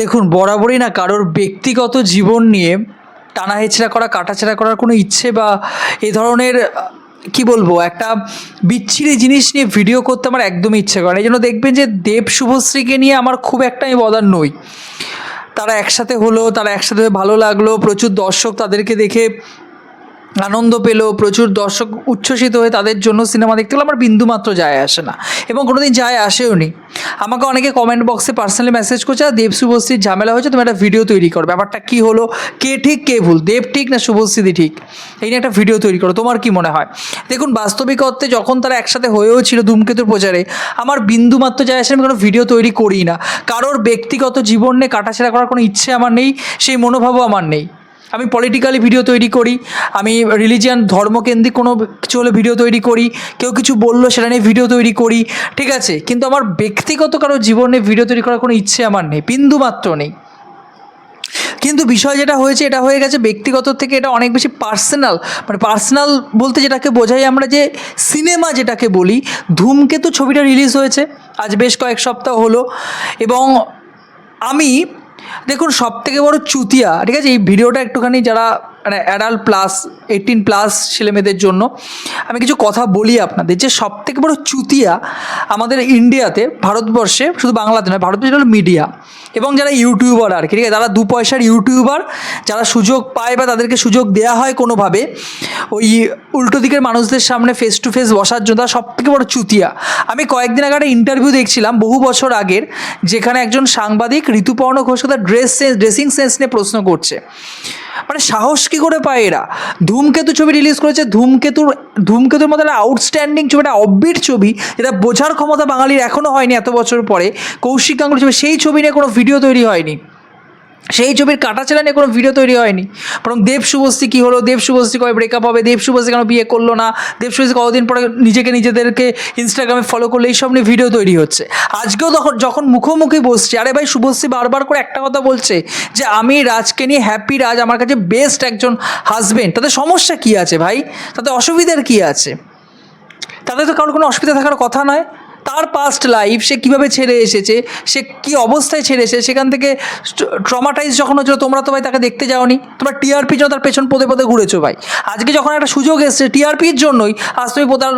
দেখুন, বরাবরই না কারোর ব্যক্তিগত জীবন নিয়ে টানা হেঁচড়া করা, কাটাছেড়া করার কোনো ইচ্ছে বা এ ধরনের, কি বলব, একটা বিচ্ছিরি জিনিস নিয়ে ভিডিও করতে আমার একদমই ইচ্ছে করে এই জন্য দেখবেন যে দেব শুভশ্রীকে নিয়ে আমার খুব একটা আমি বদার নই। তারা একসাথে হলো, তারা একসাথে ভালো লাগল, প্রচুর দর্শক তাদেরকে দেখে আনন্দ পেল প্রচুর দর্শক উচ্ছ্বসিত হয়ে তাদের জন্য সিনেমা দেখতে গেলো আমার বিন্দুমাত্র যায় আসে না এবং কোনোদিন যায় আসেও নি। আমাকে অনেকে কমেন্ট বক্সে পার্সোনালি মেসেজ করছে, আর দেব শুভশ্রীর ঝামেলা হয়েছে, তুমি একটা ভিডিও তৈরি করো। ব্যাপারটা কী হলো? কে ঠিক, কে ভুল? দেব ঠিক না শুভশ্রীদি ঠিক? এই নিয়ে একটা ভিডিও তৈরি করো, তোমার কি মনে হয়? দেখুন বাস্তবিক অর্থে যখন তারা একসাথে হয়েও ছিল ধূমকেতুর প্রচারে, আমার বিন্দুমাত্র যায় আসে আমি কোনো ভিডিও তৈরি করি না। কারোর ব্যক্তিগত জীবন নিয়ে কাটাছেড়া করার কোনো ইচ্ছে আমার নেই, সেই মনোভাবও আমার নেই। আমি পলিটিক্যালি ভিডিও তৈরি করি, আমি রিলিজিয়ান ধর্মকেন্দ্রিক কোনো কিছু হলে ভিডিও তৈরি করি, কেউ কিছু বলল সেটা নিয়ে ভিডিও তৈরি করি, ঠিক আছে? কিন্তু আমার ব্যক্তিগত কারও জীবনে ভিডিও তৈরি করার কোনো ইচ্ছে আমার নেই বিন্দুমাত্র নেই। কিন্তু বিষয় যেটা হয়েছে, এটা হয়ে গেছে ব্যক্তিগত থেকে এটা অনেক বেশি পার্সোনাল মানে পার্সোনাল বলতে যেটাকে বোঝাই আমরা যে সিনেমা যেটাকে বলি, ধূমকেতু ছবিটা রিলিজ হয়েছে, আজ বেশ কয়েক সপ্তাহ হলো, এবং আমি দেখুন সব থেকে বড় চুতিয়া ঠিক আছে? এই ভিডিওটা একটুখানি যারা মানে অ্যাডাল্ট প্লাস এইটিন প্লাস ছেলেমেয়েদের জন্য, আমি কিছু কথা বলি আপনাদের, যে সব থেকে বড় চুতিয়া আমাদের ইন্ডিয়াতে ভারতবর্ষে, শুধু বাংলাতে নয়, ভারতবর্ষে হলো মিডিয়া এবং যারা ইউটিউবার আর কি, ঠিক আছে, যারা দু পয়সার ইউটিউবার যারা সুযোগ পায় বা তাদেরকে সুযোগ দেওয়া হয় কোনোভাবে, ওই উল্টো দিকের মানুষদের সামনে ফেস টু ফেস বসার জন্য তারা সব থেকে বড় চুতিয়া। আমি কয়েকদিন আগে একটা ইন্টারভিউ দেখছিলাম, বহু বছর আগের, যেখানে একজন সাংবাদিক ঋতুপর্ণ ঘোষকে তার ড্রেস সেন্স ড্রেসিং সেন্স নিয়ে প্রশ্ন করছে। মানে সাহস কী করে পায় এরা? ধূমকেতু ছবি রিলিজ করেছে। ধূমকেতুর ধূমকেতুর মধ্যে একটা আউটস্ট্যান্ডিং ছবি, একটা অববিট ছবি, যেটা বোঝার ক্ষমতা বাঙালির এখনও হয়নি এত বছর পরে। কৌশিক গাঙ্গুলি ছবি, সেই ছবি নিয়ে কোনো ভিডিও তৈরি হয়নি। সেই ছবির কাটাছেড়া নিয়ে কোনো ভিডিও তৈরি হয়নি। বরং দেব শুভশ্রী কী হলো? দেব শুভশ্রী কবে ব্রেকআপ হবে? দেব শুভশ্রী কেন বিয়ে করল না? দেব শুভশ্রী কতদিন পরে নিজেকে নিজেদেরকে ইনস্টাগ্রামে ফলো করল? এইসব নিয়ে ভিডিও তৈরি হচ্ছে। আজকেও তখন যখন মুখোমুখি বসছি, আরে ভাই শুভশ্রী বারবার করে একটা কথা বলছে যে, আমি রাজকে নিয়ে হ্যাপি রাজ, আমার কাছে বেস্ট একজন হাজবেন্ড তাতে সমস্যা কী আছে ভাই? তাতে অসুবিধার কী আছে? তাদের তো কারোর কোনো অসুবিধা থাকার কথা নয়। তার পাস্ট লাইফ সে কীভাবে ছেড়ে এসেছে, সে কী অবস্থায় ছেড়ে এসেছে, সেখান থেকে ট্রমাটাইজ যখন হচ্ছিল তোমরা তো ভাই তাকে দেখতে যাওনি। তোমরা টিআরপির জন্য তার পেছন পদে পদে ঘুরেছো ভাই। আজকে যখন একটা সুযোগ এসছে টিআরপির জন্যই, আজ তুমি তার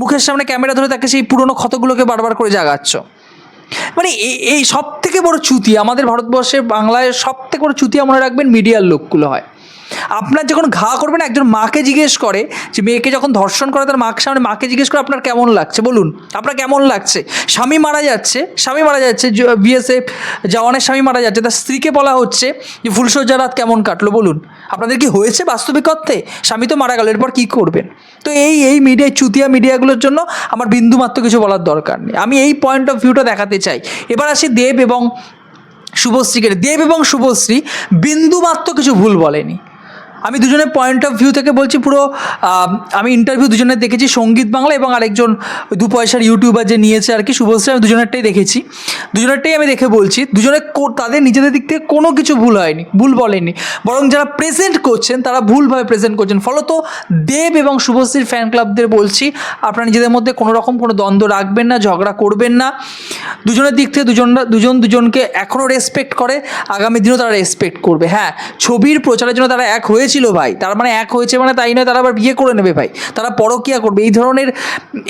মুখের সামনে ক্যামেরা ধরে তাকে সেই পুরনো ক্ষতগুলোকে বারবার করে জাগাচ্ছ। মানে এই সব থেকে বড় চুতি আমাদের ভারতবর্ষে, বাংলায় সব থেকে বড় চুতিয়া মনে রাখবেন মিডিয়ার লোকগুলো হয়। আপনার যখন ঘা করবেন একজন মাকে জিজ্ঞেস করে যে, মেয়েকে যখন ধর্ষণ করে তার মাকে সামনে মাকে জিজ্ঞেস করে, আপনার কেমন লাগছে? বলুন, আপনার কেমন লাগছে? স্বামী মারা যাচ্ছে, স্বামী মারা যাচ্ছে বিএসএফ জওয়ানের স্বামী মারা যাচ্ছে, তার স্ত্রীকে বলা হচ্ছে যে ফুলসজ্জা রাত কেমন কাটলো? বলুন, আপনাদের কি হয়েছে বাস্তবিক অর্থে? স্বামী তো মারা গেল, এরপর কী করবেন? তো এই এই মিডিয়া চুতিয়া মিডিয়াগুলোর জন্য আমার বিন্দুমাত্র কিছু বলার দরকার নেই। আমি এই পয়েন্ট অফ ভিউটা দেখাতে চাই। এবার আসি দেব এবং শুভশ্রীকে দেব এবং শুভশ্রী বিন্দুমাত্র কিছু ভুল বলেনি। আমি দুজনের পয়েন্ট অফ ভিউ থেকে বলছি পুরো আমি ইন্টারভিউ দুজনের দেখেছি, সংগীত বাংলা এবং আরেকজন দু পয়সার ইউটিউবার যে নিয়েছে আর কি, শুভশ্রী, আমি দুজনেরটাই দেখেছি। দুজনেরটাই আমি দেখে বলছি, দুজনে তাদের নিজেদের দিক থেকে কোনো কিছু ভুল হয়নি, ভুল বলেনি। বরং যারা প্রেজেন্ট করছেন, তারা ভুলভাবে প্রেজেন্ট করছেন। ফলত দেব এবং শুভশ্রীর ফ্যান ক্লাবদের বলছি, আপনারা নিজেদের মধ্যে কোনো রকম কোনো দ্বন্দ্ব রাখবেন না, ঝগড়া করবেন না। দুজনের দিক থেকে দুজন দুজন দুজনকে এখনও রেসপেক্ট করে, আগামী দিনেও তারা রেসপেক্ট করবে। হ্যাঁ ছবির প্রচারের জন্য তারা এক হয়েছিল ভাই। তার মানে এক হয়েছে মানে তাই নয়, তারা আবার বিয়ে করে নেবে ভাই। তারা পরকিয়া করবে। এই ধরনের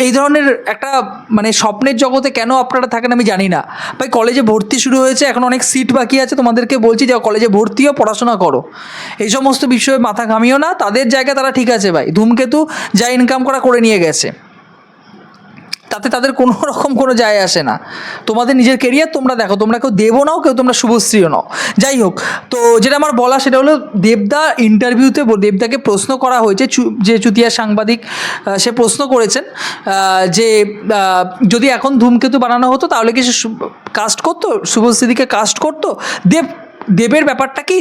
এই ধরনের একটা মানে স্বপ্নের জগতে কেন আপনারা থাকেন আমি জানি না। ভাই, কলেজে ভর্তি শুরু হয়েছে, এখন অনেক সিট বাকি আছে। তোমাদেরকে বলছি যে কলেজে ভর্তি হও পড়াশোনা করো। এই সমস্ত বিষয়ে মাথা ঘামিও না। তাদের জায়গায় তারা ঠিক আছে ভাই। ধূমকেতু যা ইনকাম করা করে নিয়ে গেছে। তাতে তাদের কোনো রকম কোনো যায় আসে না। তোমাদের নিজের কেরিয়ার তোমরা দেখো, তোমরা কেউ দেবও নাও, কেউ তোমরা শুভশ্রীও নাও। যাই হোক, তো যেটা আমার বলা সেটা হলো, দেবদা ইন্টারভিউতে দেবদাকে প্রশ্ন করা হয়েছে যে চুতিয়া সাংবাদিক সে প্রশ্ন করেছেন যে যদি এখন ধূমকেতু বানানো হতো, তাহলে কি সে কাস্ট করতো? শুভশ্রীদিকে কাস্ট করতো? দেব দেবের ব্যাপারটা কি?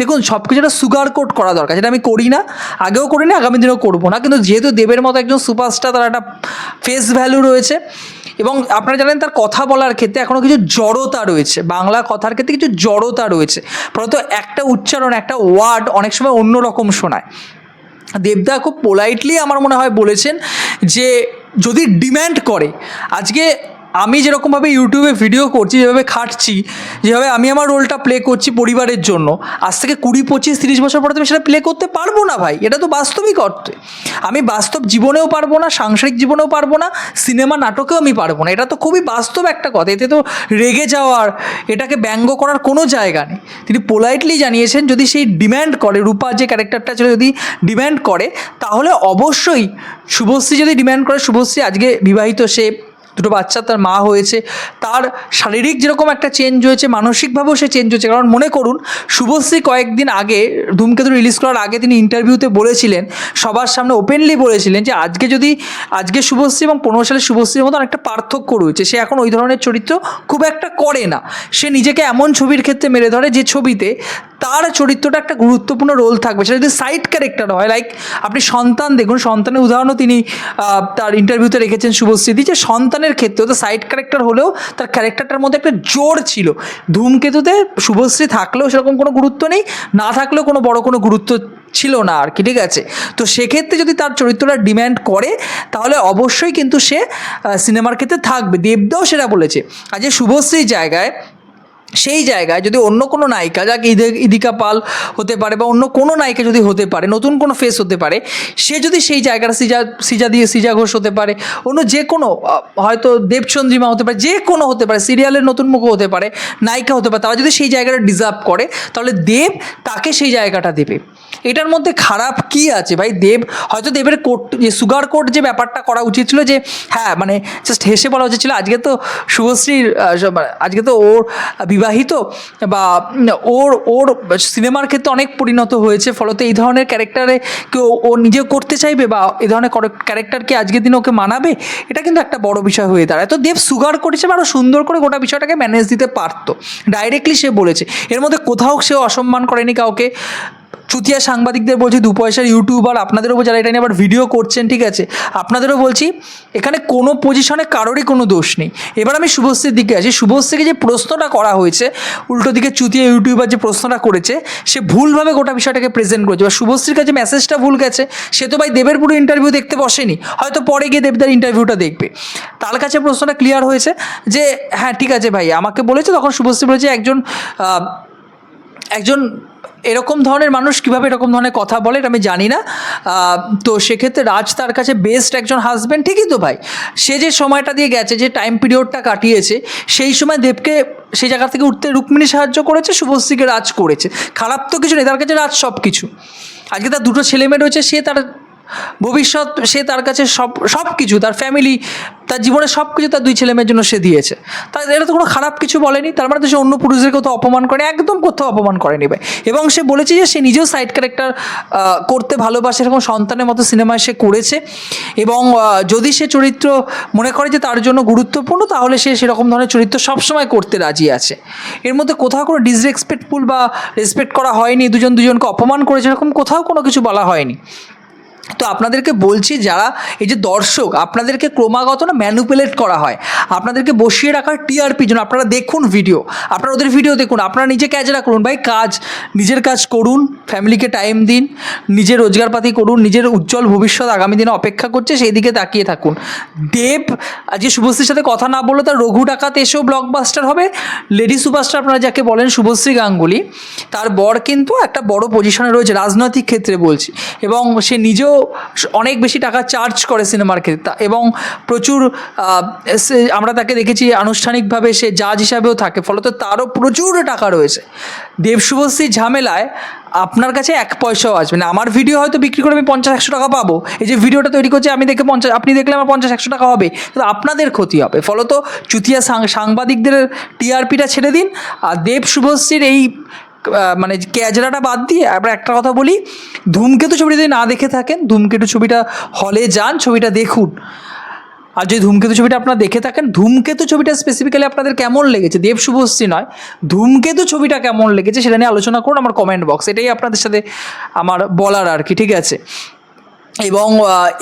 দেখুন সব কিছুটা সুগার কোট করা দরকার, যেটা আমি করি না, আগেও করি না আগামী দিনেও করব না। কিন্তু যেহেতু দেবের মতো একজন সুপারস্টার তার একটা ফেস ভ্যালু রয়েছে, এবং আপনারা জানেন তার কথা বলার ক্ষেত্রে এখনও কিছু জড়তা রয়েছে, বাংলা কথার ক্ষেত্রে কিছু জড়তা রয়েছে। প্রথমত একটা উচ্চারণ, একটা ওয়ার্ড অনেক সময় অন্য রকম শোনায়। দেবদা খুব পোলাইটলি আমার মনে হয় বলেছেন যে, যদি ডিম্যান্ড করে, আজকে আমি যেরকমভাবে ইউটিউবে ভিডিও করছি, যেভাবে খাটছি, যেভাবে আমি আমার রোলটা প্লে করছি পরিবারের জন্য, আজ থেকে কুড়ি, পঁচিশ, তিরিশ বছর পরে তো আমি সেটা প্লে করতে পারব না ভাই। এটা তো বাস্তবিক অর্থে। আমি বাস্তব জীবনেও পারব না, সাংসারিক জীবনেও পারব না সিনেমা নাটকেও আমি পারব না। এটা তো খুবই বাস্তব একটা কথা। এতে তো রেগে যাওয়ার, এটাকে ব্যঙ্গ করার কোনো জায়গা নেই। তিনি পোলাইটলি জানিয়েছেন, যদি সেই ডিম্যান্ড করে, রূপা যে ক্যারেক্টারটা ছিল যদি ডিম্যান্ড করে, তাহলে অবশ্যই শুভশ্রী যদি ডিম্যান্ড করে, শুভশ্রী আজকে বিবাহিত, সে দুটো বাচ্চা তার মা হয়েছে, তার শারীরিক যেরকম একটা চেঞ্জ হয়েছে, মানসিকভাবেও সে চেঞ্জ হয়েছে। কারণ মনে করুন, শুভশ্রী কয়েকদিন আগে ধূমকেতু রিলিজ করার আগে তিনি ইন্টারভিউতে বলেছিলেন, সবার সামনে ওপেনলি বলেছিলেন যে আজকে যদি, আজকে শুভশ্রী এবং পনেরো সালের শুভশ্রীর মতো একটা পার্থক্য রয়েছে। সে এখন ওই ধরনের চরিত্র খুব একটা করে না। সে নিজেকে এমন ছবির ক্ষেত্রে মেরে ধরে যে ছবিতে তার চরিত্রটা একটা গুরুত্বপূর্ণ রোল থাকবে। সেটা যদি সাইড ক্যারেক্টার হয় লাইক আপনি সন্তান, দেখুন, সন্তানের উদাহরণও তিনি তার ইন্টারভিউতে রেখেছেন শুভশ্রীদি, যে সন্তানের ক্ষেত্রেও তো সাইড ক্যারেক্টার হলেও তার ক্যারেক্টারটার মধ্যে একটা জোর ছিল। ধূমকেতুতে শুভশ্রী থাকলেও সেরকম কোনো গুরুত্ব নেই, না থাকলেও কোনো বড় কোনো গুরুত্ব ছিল না আর কি, ঠিক আছে? তো সেক্ষেত্রে যদি তার চরিত্রটা ডিম্যান্ড করে, তাহলে অবশ্যই কিন্তু সে সিনেমার ক্ষেত্রে থাকবে। দেবদাও সেটা বলেছে। আজ শুভশ্রীর জায়গায় সেই জায়গায় যদি অন্য কোনো নায়িকা, যাকে ইদে- ইদিকা পাল হতে পারে বা অন্য কোনো নায়িকা যদি হতে পারে, নতুন কোনো ফেস হতে পারে, সে যদি সেই জায়গাটা সিজা সিজা দিয়ে সিজা ঘোষ হতে পারে, অন্য যে কোনো হয়তো দেবচন্দ্রিমা হতে পারে, যে কোনো হতে পারে, সিরিয়ালের নতুন মুখ হতে পারে, নায়িকা হতে পারে, তারা যদি সেই জায়গাটা ডিজার্ভ করে, তাহলে দেব তাকে সেই জায়গাটা দেবে। এটার মধ্যে খারাপ কি আছে? ভাই, দেব, হয়তো দেবের কোট, যে সুগার কোট যে ব্যাপারটা করা উচিত ছিল যে হ্যাঁ মানে জাস্ট হেসে বলা উচিত ছিল, আজকে তো শুভশ্রীর আজকে তো ওর বিবাহিত বা ওর ওর সিনেমার ক্ষেত্রে অনেক পরিণত হয়েছে, ফলত এই ধরনের ক্যারেক্টারে কেউ ও নিজে করতে চাইবে বা এই ধরনের ক্যারেক্টারকে আজকের দিনে ওকে মানাবে, এটা কিন্তু একটা বড় বিষয় হয়ে দাঁড়ায়। তো দেব সুগার করেছে বা আরও সুন্দর করে গোটা বিষয়টাকে ম্যানেজ দিতে পারতো। ডাইরেক্টলি সে বলেছে। এর মধ্যে কোথাও সে অসম্মান করেনি কাউকে। চুতিয়া সাংবাদিকদের বলছি দু পয়সার ইউটিউবার আপনাদেরও যারা এটা নিয়ে আবার ভিডিও করছেন, ঠিক আছে? আপনাদেরও বলছি, এখানে কোনো পজিশনে কারোরই কোনো দোষ নেই। এবার আমি শুভশ্রীর দিকে আসি। শুভশ্রীকে যে প্রশ্নটা করা হয়েছে, উল্টো দিকে চুতিয়া ইউটিউবার যে প্রশ্নটা করেছে, সে ভুলভাবে গোটা বিষয়টাকে প্রেজেন্ট করেছে। বা শুভশ্রীর কাছে মেসেজটা ভুল গেছে। সে তো ভাই দেবের পুরো ইন্টারভিউ দেখতে বসেনি। হয়তো পরে গিয়ে দেবদার ইন্টারভিউটা দেখবে। তার কাছে প্রশ্নটা ক্লিয়ার হয়েছে যে হ্যাঁ ঠিক আছে ভাই, আমাকে বলেছে, তখন শুভশ্রী বলেছে, একজন একজন এরকম ধরনের মানুষ কীভাবে এরকম ধরনের কথা বলে এটা আমি জানি না। তো সেক্ষেত্রে রাজ তার কাছে বেস্ট একজন হাজব্যান্ড ঠিকই তো ভাই। সে যে সময়টা দিয়ে গেছে, যে টাইম পিরিয়ডটা কাটিয়েছে, সেই সময় দেবকে সেই জায়গা থেকে উঠতে রুক্মিণী সাহায্য করেছে, শুভশ্রীকে রাজ করেছে। খারাপ তো কিছু নেই, তার কাছে রাজ সব কিছু আজকে তার দুটো ছেলেমেয়ে রয়েছে, সে তার ভবিষ্যৎ সে তার কাছে সব সব কিছু, তার ফ্যামিলি তার জীবনে সব কিছু তার দুই ছেলে মেয়ের জন্য সে দিয়েছে। তার এটা তো কোনো খারাপ কিছু বলেনি, তার মানে তো সে অন্য পুরুষদের কোথাও অপমান করে, একদম কোথাও অপমান করেনি ভাই এবং সে বলেছে যে সে নিজেও সাইড ক্যারেক্টার করতে ভালোবাসে, এরকম সন্তানের মতো সিনেমায় সে করেছে। এবং যদি সে চরিত্র মনে করে যে তার জন্য গুরুত্বপূর্ণ, তাহলে সে সেরকম ধরনের চরিত্র সবসময় করতে রাজি আছে। এর মধ্যে কোথাও কোনো ডিসরেসপেক্টফুল বা রেসপেক্ট করা হয়নি, দুজন দুজনকে অপমান করেছে, এরকম কোথাও কোনো কিছু বলা হয়নি। তো আপনাদেরকে বলছি যারা এই যে দর্শক, আপনাদেরকে ক্রমাগত না ম্যানুপুলেট করা হয়। আপনাদেরকে বসিয়ে রাখার টিআরপি জন্য আপনারা দেখুন ভিডিও আপনারা ওদের ভিডিও দেখুন। আপনারা নিজে ক্যাজরা করুন। ভাই, কাজ, নিজের কাজ করুন ফ্যামিলিকে টাইম দিন, নিজের রোজগারপাতি করুন, নিজের উজ্জ্বল ভবিষ্যৎ আগামী দিনে অপেক্ষা করছে সেই দিকে তাকিয়ে থাকুন। দেব, আজকে শুভশ্রীর সাথে কথা না বললে তার রঘু ডাকাত এসেও ব্লকবাস্টার হবে। লেডি সুপারস্টার আপনারা যাকে বলেন শুভশ্রী গাঙ্গুলি, তার বর কিন্তু একটা বড় পজিশনে রয়েছে, রাজনৈতিক ক্ষেত্রে বলছি। এবং সে নিজেও অনেক বেশি টাকা চার্জ করে সিনেমার ক্ষেত্রে এবং প্রচুর আমরা তাকে দেখেছি আনুষ্ঠানিকভাবে সে জাজ হিসাবেও থাকে, ফলত তারও প্রচুর টাকা রয়েছে। দেব শুভশ্রীর ঝামেলায় আপনার কাছে এক পয়সাও আসবে না। আমার ভিডিও হয়তো বিক্রি করে আমি পঞ্চাশ, একশো টাকা পাবো। এই যে ভিডিওটা তৈরি করছে, আমি দেখে পঞ্চাশ, আপনি দেখলে আমার পঞ্চাশ, একশো টাকা হবে। কিন্তু আপনাদের ক্ষতি হবে। ফলত চুতিয়া সাংবাদিকদের টিআরপিটা ছেড়ে দিন, আর দেব শুভশ্রীর এই মানে ক্যাজরাটা বাদ দিয়ে আবার একটা কথা বলি, ধূমকেতু ছবিটা যদি না দেখে থাকেন, ধূমকেতু ছবিটা হলে যান, ছবিটা দেখুন। আর যদি ধূমকেতু ছবিটা আপনারা দেখে থাকেন, ধূমকেতু ছবিটা স্পেসিফিক্যালি আপনাদের কেমন লেগেছে? দেব শুভশ্রী নয়, ধূমকেতু ছবিটা কেমন লেগেছে সেটা নিয়ে আলোচনা করুন আমার কমেন্ট বক্স এটাই আপনাদের সাথে আমার বলার আর কি, ঠিক আছে? এবং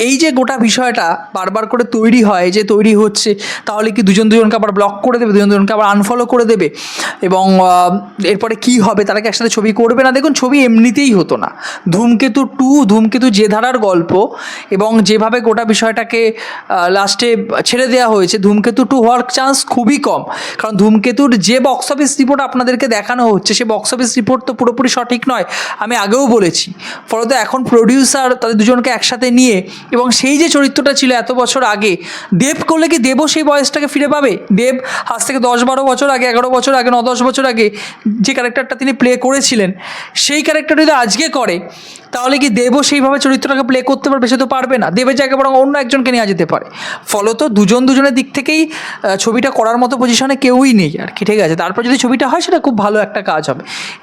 এই যে গোটা বিষয়টা বারবার করে তৈরি হয়, যে তৈরি হচ্ছে, তাহলে কি দুজন দুজনকে আবার ব্লক করে দেবে? দুজন দুজনকে আবার আনফলো করে দেবে? এবং এরপরে কি হবে? তারা কি একসাথে ছবি করবে? না, দেখুন, ছবি এমনিতেই হতো না। ধূমকেতু টু, ধূমকেতু যে ধারার গল্প এবং যেভাবে গোটা বিষয়টাকে লাস্টে ছেড়ে দেওয়া হয়েছে, ধূমকেতু টু হওয়ার চান্স খুবই কম। কারণ ধূমকেতুর যে বক্স অফিস রিপোর্ট আপনাদেরকে দেখানো হচ্ছে, সে বক্স অফিস রিপোর্ট তো পুরোপুরি সঠিক নয়, আমি আগেও বলেছি। ফলত এখন প্রডিউসার তাদের দুজনকে একসাথে নিয়ে এবং সেই যে চরিত্রটা ছিল এত বছর আগে, দেব করলে কি দেবও সেই বয়সটাকে ফিরে পাবে? দেব আজ থেকে দশ বারো বছর আগে, এগারো বছর আগে, ন দশ বছর আগে যে ক্যারেক্টারটা তিনি প্লে করেছিলেন, সেই ক্যারেক্টার যদি আজকে করে তাহলে কি দেবও সেইভাবে চরিত্রটাকে প্লে করতে পারবে? সে তো পারবে না। দেবের জায়গায় বরং অন্য একজনকে নেওয়া যেতে পারে। ফলত দুজন দুজনের দিক থেকেই ছবিটা করার মতো পজিশনে কেউই নেই আর কি, ঠিক আছে? তারপর যদি ছবিটা হয়, সেটা খুব ভালো একটা কাজ হবে।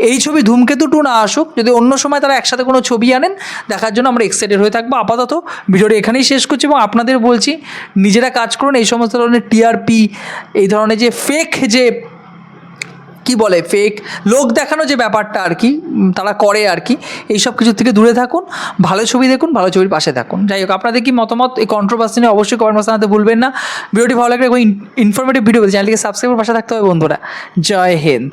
এই ছবি ধূমকেতু টু না আসুক, যদি অন্য সময় তারা একসাথে কোনো ছবি আনেন, দেখার জন্য আমরা এক্সাইটেড হয়ে থাকব। আপাতত ভিডিওটা এখানেই শেষ করছি এবং আপনাদের বলছি, নিজেরা কাজ করুন। এই সমস্ত ধরনের টিআরপি এই ধরনের যে ফেক যে কি বলে ফেক লোক দেখানো যে ব্যাপারটা আর কি তারা করে আর কি, এইসব কিছু থেকে দূরে থাকুন, ভালো ছবি দেখুন, ভালো ছবির পাশে থাকুন। যাই হোক, আপনাদের কি মতামত? এই কন্ট্রোভার্সি নিয়ে অবশ্যই কমেন্ট বক্সে জানাতে ভুলবেন না। ভিডিওটি ভালো লাগলে ইনফরমেটিভ ভিডিও চ্যানেলটিকে সাবস্ক্রাইব করে পাশে থাকতে হবে বন্ধুরা। জয় হিন্দ।